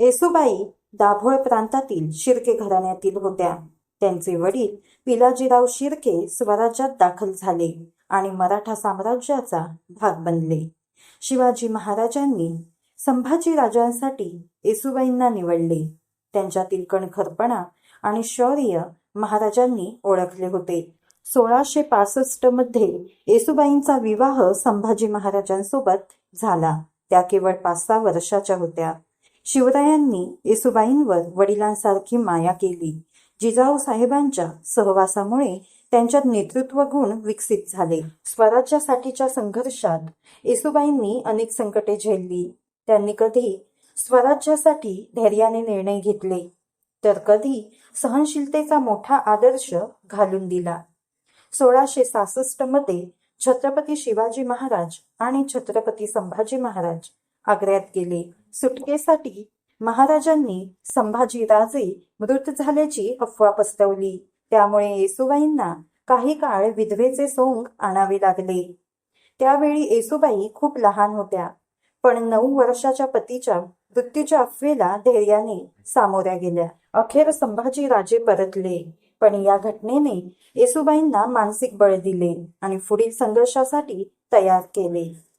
येसुबाई दाभोळ प्रांतातील शिर्के घराण्यातील होत्या. त्यांचे वडील पिलाजीराव शिर्के स्वराज्यात दाखल झाले आणि मराठा साम्राज्याचा भाग बनले. शिवाजी महाराजांनी संभाजी राजांसाठी येसुबाईंना निवडले. त्यांच्यातील कणखरपणा आणि शौर्य महाराजांनी ओळखले होते. सोळाशे पासष्टमध्ये येसुबाईंचा विवाह संभाजी महाराजांसोबत झाला. त्या केवळ पाच सहा वर्षाच्या होत्या. शिवरायांनी येसुबाईंवर वडिलांसारखी माया केली. जिजाऊ साहेबांच्या सहवासामुळे त्यांच्यात नेतृत्व गुण विकसित झाले. स्वराज्यासाठीच्या संघर्षात येसुबाईंनी अनेक संकटे झेलली. त्यांनी कधी स्वराज्यासाठी धैर्याने निर्णय घेतले. तर कधी सहनशीलतेचा मोठा आदर्श घालून दिला. सोळाशे सासष्टमध्ये छत्रपती शिवाजी महाराज आणि छत्रपती संभाजी महाराज आग्र्यात गेले सुटकेसाठी महाराजांनी संभाजी राजे मृत झाल्याची अफवा पसरवली. त्यामुळे येसुबाईंना काही काळ विधवेचे सोंग आणावे लागले. त्यावेळी येसुबाई खूप लहान होत्या. पण नऊ वर्षाच्या पतीच्या मृत्यूच्या अफवेला धैर्याने सामोऱ्या गेल्या. अखेर संभाजी राजे परतले. पण या घटनेने येसुबाईंना मानसिक बळ दिले आणि पुढील संघर्षासाठी तयार केले.